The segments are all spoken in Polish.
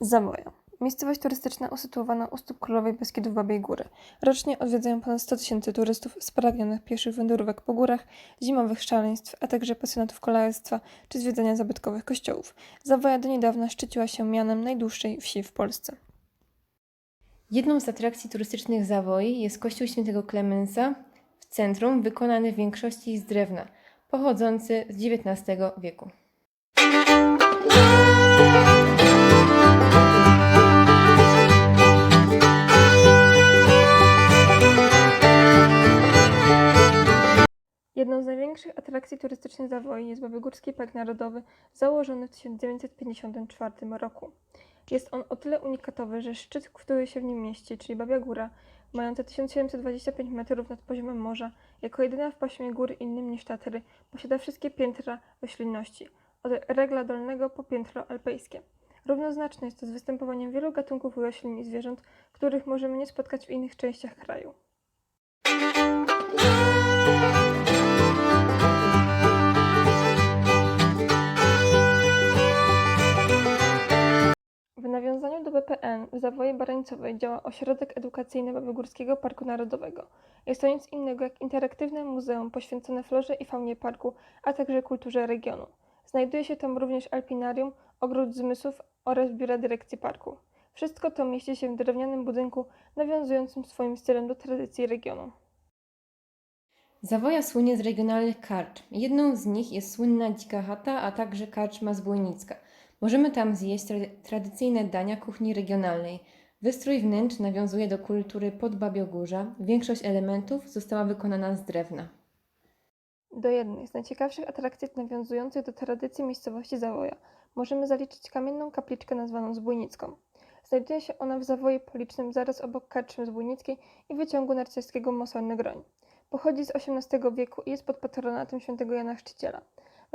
Zawoja. Miejscowość turystyczna usytuowana u stóp Królowej Beskidów Babiej Góry. Rocznie odwiedzają ponad 100 tysięcy turystów spragnionych pieszych wędrówek po górach, zimowych szaleństw, a także pasjonatów kolarstwa czy zwiedzania zabytkowych kościołów. Zawoja do niedawna szczyciła się mianem najdłuższej wsi w Polsce. Jedną z atrakcji turystycznych Zawoi jest kościół świętego Klemensa w centrum, wykonany w większości z drewna, pochodzący z XIX wieku. Największych atrakcji turystycznych Zawoi jest Babygórski Park Narodowy, założony w 1954 roku. Jest on o tyle unikatowy, że szczyt, który się w nim mieści, czyli Babia Góra, mająca 1725 metrów nad poziomem morza, jako jedyna w paśmie gór innym niż Tatry, posiada wszystkie piętra roślinności, od regla dolnego po piętro alpejskie. Równoznaczne jest to z występowaniem wielu gatunków roślin i zwierząt, których możemy nie spotkać w innych częściach kraju. W Zawoji Barańcowej działa Ośrodek Edukacyjny Babygórskiego Parku Narodowego. Jest to nic innego jak interaktywne muzeum poświęcone florze i faunie parku, a także kulturze regionu. Znajduje się tam również alpinarium, ogród zmysłów oraz biura dyrekcji parku. Wszystko to mieści się w drewnianym budynku nawiązującym swoim stylem do tradycji regionu. Zawoja słynie z regionalnych karcz. Jedną z nich jest słynna Dzika Chata, a także karczma Zbójnicka. Możemy tam zjeść tra- tradycyjne dania kuchni regionalnej. Wystrój wnętrz nawiązuje do kultury Podbabiogórza. Większość elementów została wykonana z drewna. Do jednej z najciekawszych atrakcji nawiązujących do tradycji miejscowości Zawoja możemy zaliczyć kamienną kapliczkę nazwaną Zbójnicką. Znajduje się ona w zawoju policznym zaraz obok karczmy Zbójnickiej i wyciągu narciarskiego Mosolny Groń. Pochodzi z XVIII wieku i jest pod patronatem świętego Jana Chrzciciela.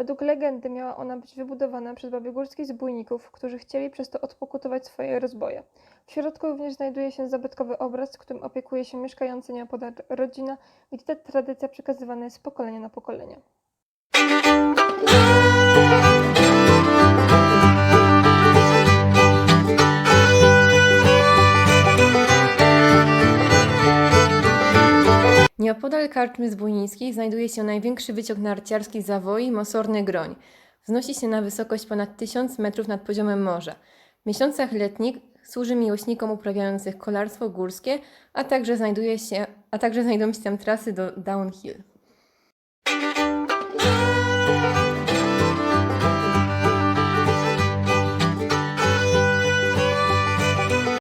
Według legendy miała ona być wybudowana przez babiegórskich zbójników, którzy chcieli przez to odpokutować swoje rozboje. W środku również znajduje się zabytkowy obraz, którym opiekuje się mieszkająca nieopodal rodzina, gdzie ta tradycja przekazywana jest z pokolenia na pokolenie. Nieopodal karczmy Zbójnickiej znajduje się największy wyciąg narciarski Zawoi, Mosorny Groń. Wznosi się na wysokość ponad 1000 metrów nad poziomem morza. W miesiącach letnich służy miłośnikom uprawiających kolarstwo górskie, a także, znajduje się, a także znajdują się tam trasy do downhill.